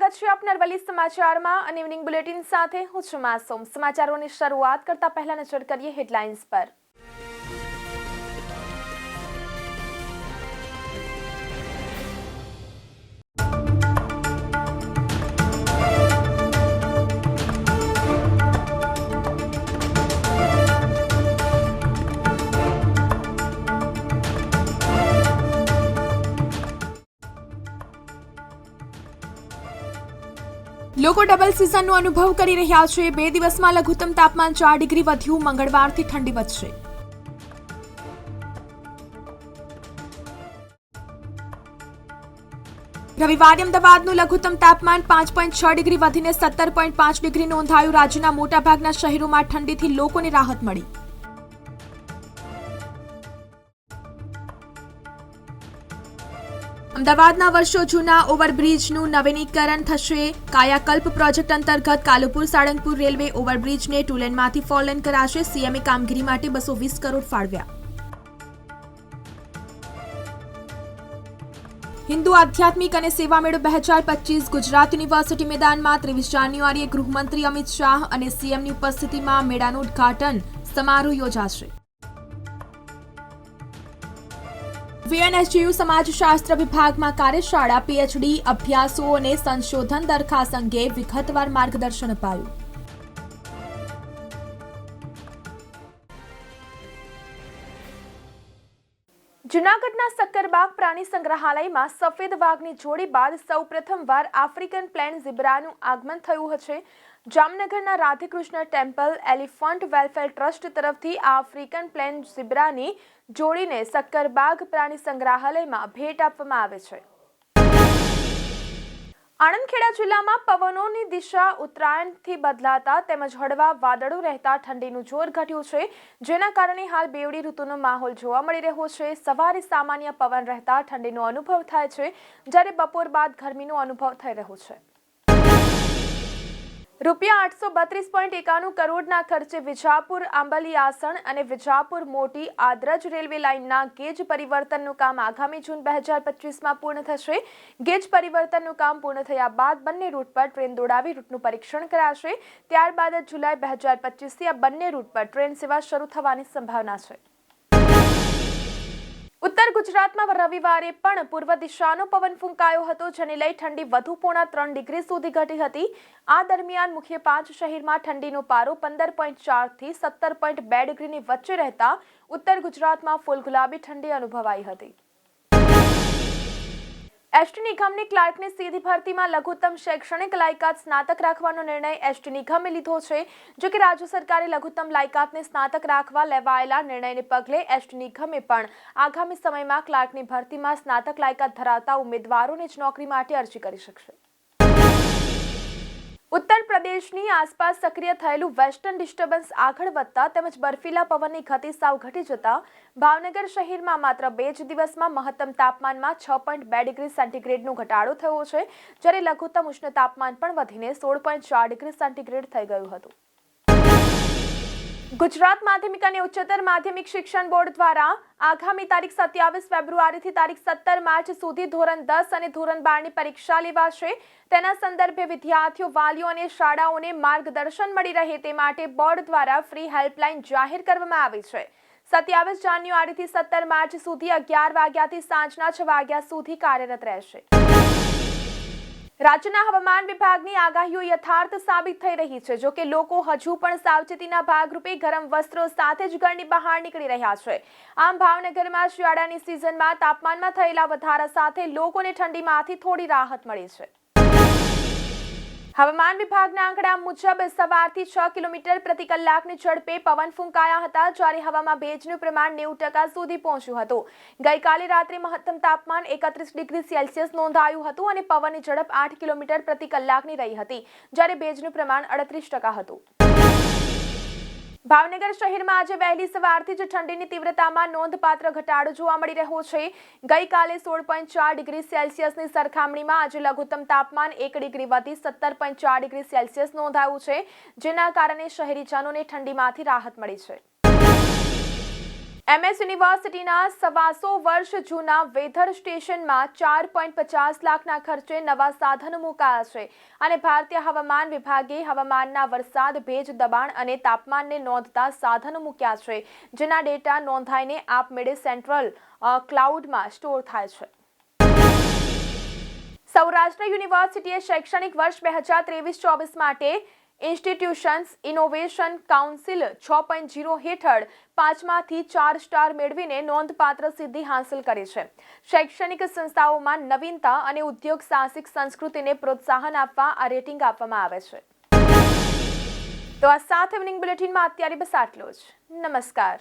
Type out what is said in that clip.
સ્વાગત છે આપનાર વલી સમાચારમાં અને ઇવનિંગ બુલેટિન સાથે હું છું માસુમ. સમાચારોની શરૂઆત કરતા પહેલા નજર કરીએ હેડલાઇન્સ પર. લોકો ડબલ સિઝનનો અનુભવ કરી રહ્યા છે. બે દિવસમાં લઘુત્તમ તાપમાન ચાર ડિગ્રી વધ્યું. મંગળવારથી ઠંડી વધશે. રવિવારે અમદાવાદનું લઘુત્તમ તાપમાન પાંચ પોઈન્ટ છ ડિગ્રી વધીને સત્તર પોઈન્ટ પાંચ ડિગ્રી નોંધાયું. રાજ્યના મોટાભાગના શહેરોમાં ઠંડીથી લોકોને રાહત મળી. અમદાવાદના વર્ષો જૂના ઓવરબ્રિજનું નવીનીકરણ થશે. કાયાકલ્પ પ્રોજેક્ટ અંતર્ગત કાલુપુર સાળંગપુર રેલવે ઓવરબ્રિજને ટુ લેનમાંથી ફોર કરાશે. સીએમએ કામગીરી માટે બસો વીસ કરોડ ફાળવ્યા. હિન્દુ આધ્યાત્મિક અને સેવા મેળો બે હજાર પચીસ ગુજરાત યુનિવર્સિટી મેદાનમાં ત્રેવીસ જાન્યુઆરીએ ગૃહમંત્રી અમિત શાહ અને સીએમની ઉપસ્થિતિમાં મેળાનું ઉદ્ઘાટન સમારોહ યોજાશે. વીએનએસજીયુ સમાજશાસ્ત્ર વિભાગમાં કાર્યશાળા પીએચડી અભ્યાસો અને સંશોધન દરખાસ્ત અંગે વિગતવાર માર્ગદર્શન અપાયું. જૂનાગઢના સક્કરબાગ પ્રાણી સંગ્રહાલયમાં સફેદ વાઘની જોડી બાદ સૌપ્રથમવાર આફ્રિકન પ્લેન ઝીબ્રાનું આગમન થયું છે જામનગરના Radhekrishna temple elephant welfare trust તરફથી આ આફ્રિકન પ્લેન ઝીબ્રાની જોડીને સક્કરબાગ પ્રાણી સંગ્રહાલયમાં ભેટ આપવામાં આવે છે. આણંદખેડા જિલ્લામાં પવનોની દિશા ઉત્તરાયણથી બદલાતા તેમજ હળવા વાદળો રહેતા ઠંડીનું જોર ઘટ્યું છે, જેના કારણે હાલ બેવડી ઋતુનો માહોલ જોવા મળી રહ્યો છે. સવારે સામાન્ય પવન રહેતા ઠંડીનો અનુભવ થાય છે, જ્યારે બપોર બાદ ગરમીનો અનુભવ થઈ રહ્યો છે. રૂપિયા આઠસો બત્રીસ પોઈન્ટ એકાણું કરોડના ખર્ચે વિજાપુર, આંબલી આસણ અને વિજાપુર મોટી આદરજ રેલવે લાઇનના ગેજ પરિવર્તનનું કામ આગામી જૂન બે હજાર પચીસમાં પૂર્ણ થશે. ગેજ પરિવર્તનનું કામ પૂર્ણ થયા બાદ બંને રૂટ પર ટ્રેન દોડાવી રૂટનું પરીક્ષણ કરાશે. ત્યારબાદ જુલાઈ બે હજાર પચીસથી આ બંને રૂટ પર ટ્રેન સેવા શરૂ થવાની સંભાવના છે. ઉત્તર ગુજરાતમાં રવિવારે પણ પૂર્વ દિશાનો પવન ફૂંકાયો હતો, જેને લઈ ઠંડી વધુ પોણા ત્રણ ડિગ્રી સુધી ઘટી હતી. આ દરમિયાન મુખ્ય પાંચ શહેરમાં ઠંડીનો પારો પંદર પોઈન્ટ ચારથી સત્તર પોઈન્ટ બે ડિગ્રીની વચ્ચે રહેતા ઉત્તર ગુજરાતમાં ફૂલ ગુલાબી ઠંડી અનુભવાઈ હતી. એસટી નિગમની ક્લાર્કની સીધી ભરતીમાં લઘુત્તમ શૈક્ષણિક લાયકાત સ્નાતક રાખવાનો નિર્ણય એસટી નિગમે લીધો છે, જો કે રાજ્ય સરકારે લઘુત્તમ લાયકાતને સ્નાતક રાખવા લેવાયેલા નિર્ણયને પગલે એસટી નિગમે પણ આગામી સમયમાં ક્લાર્કની ભરતીમાં સ્નાતક લાયકાત ધરાવતા ઉમેદવારોને જ નોકરી માટે અરજી કરી શકશે. ઉત્તર પ્રદેશની આસપાસ સક્રિય થયેલું વેસ્ટર્ન ડિસ્ટર્બન્સ આગળ વધતા તેમજ બર્ફીલા પવનની ગતિ સાવ ઘટી જતા ભાવનગર શહેરમાં માત્ર બે જ દિવસમાં મહત્તમ તાપમાનમાં છ પોઈન્ટ બે ડિગ્રી સેન્ટીગ્રેડનો ઘટાડો થયો છે, જ્યારે લઘુત્તમ ઉષ્ણ તાપમાન પણ વધીને સોળ પોઈન્ટ ચાર ડિગ્રી સેન્ટીગ્રેડ થઈ ગયું હતું. ગુજરાત માધ્યમિક અને ઉચ્ચતર માધ્યમિક શિક્ષણ બોર્ડ દ્વારા આગામી તારીખ સત્યાવીસ ફેબ્રુઆરીથી તારીખ સત્તર માર્ચ સુધી ધોરણ દસ અને ધોરણ બારની પરીક્ષા લેવાશે. તેના સંદર્ભે વિદ્યાર્થીઓ, વાલીઓ અને શાળાઓને માર્ગદર્શન મળી રહે તે માટે બોર્ડ દ્વારા ફ્રી હેલ્પલાઇન જાહેર કરવામાં આવી છે. સત્યાવીસ જાન્યુઆરીથી સત્તર માર્ચ સુધી અગિયાર વાગ્યાથી સાંજના છ વાગ્યા સુધી કાર્યરત રહેશે. રાજ્યના હવામાન વિભાગની આગાહીઓ યથાર્થ સાબિત થઈ રહી છે. જોકે લોકો હજુ પણ સાવચેતીના ભાગરૂપે ગરમ વસ્ત્રો સાથે જ ઘરની બહાર નીકળી રહ્યા છે. આમ ભાવનગરમાં શિયાળાની સિઝનમાં તાપમાનમાં થયેલા વધારા સાથે લોકોને ઠંડીમાંથી થોડી રાહત મળી છે. હવામાન વિભાગના આંકડા મુજબ સવારથી છ કિલોમીટર પ્રતિ કલાકની ઝડપે પવન ફૂંકાયા હતા. જ્યારે હવામાં ભેજનું પ્રમાણ નેવું ટકા સુધી પહોંચ્યું હતું. ગઈકાલે રાત્રે મહત્તમ તાપમાન એકત્રીસ ડિગ્રી સેલ્સિયસ નોંધાયું હતું અને પવનની ઝડપ આઠ કિલોમીટર પ્રતિ કલાકની રહી હતી. જ્યારે ભેજનું પ્રમાણ અડત્રીસ ટકા હતું. ભાવનગર શહેરમાં આજે વહેલી સવારથી જ ઠંડીની તીવ્રતામાં નોંધપાત્ર ઘટાડો જોવા મળી રહ્યો છે. ગઈકાલે સોળ પોઈન્ટ ચાર ડિગ્રી સેલ્સિયસની સરખામણીમાં આજે લઘુત્તમ તાપમાન એક ડિગ્રી વધી સત્તર પોઈન્ટ ચાર ડિગ્રી સેલ્સિયસ નોંધાયું છે, જેના કારણે શહેરીજનોને ઠંડીમાંથી રાહત મળી છે. એમએસ યુનિવર્સિટીના સવાસો વર્ષ જૂના વેધર સ્ટેશનમાં ચાર પોઈન્ટ પચાસ લાખના ખર્ચે નવા સાધનો મુકાયા છે. અને ભારતીય હવામાન વિભાગે હવામાનના વરસાદ, ભેજ, દબાણ અને તાપમાનને નોંધતા સાધનો મૂક્યા છે, જેના ડેટા નોંધાઈને આપમેળે સેન્ટ્રલ ક્લાઉડમાં સ્ટોર થાય છે. સૌરાષ્ટ્ર યુનિવર્સિટીએ શૈક્ષણિક વર્ષ બે હજાર ત્રેવીસ ચોવીસ માટે ઇન્સ્ટિટ્યુશન્સ ઇનોવેશન કાઉન્સિલ છ પોઈન્ટ જીરો હેઠળ પાંચમાંથી ચાર સ્ટાર મેળવીને નોંધપાત્ર સિદ્ધિ હાંસલ કરી છે. શૈક્ષણિક સંસ્થાઓમાં નવીનતા અને ઉદ્યોગ સાહસિક સંસ્કૃતિને પ્રોત્સાહન આપવા આ રેટિંગ આપવામાં આવે છે. તો આ સાથે ઇવનિંગ બુલેટિનમાં અત્યારે બસ આટલો જ. નમસ્કાર.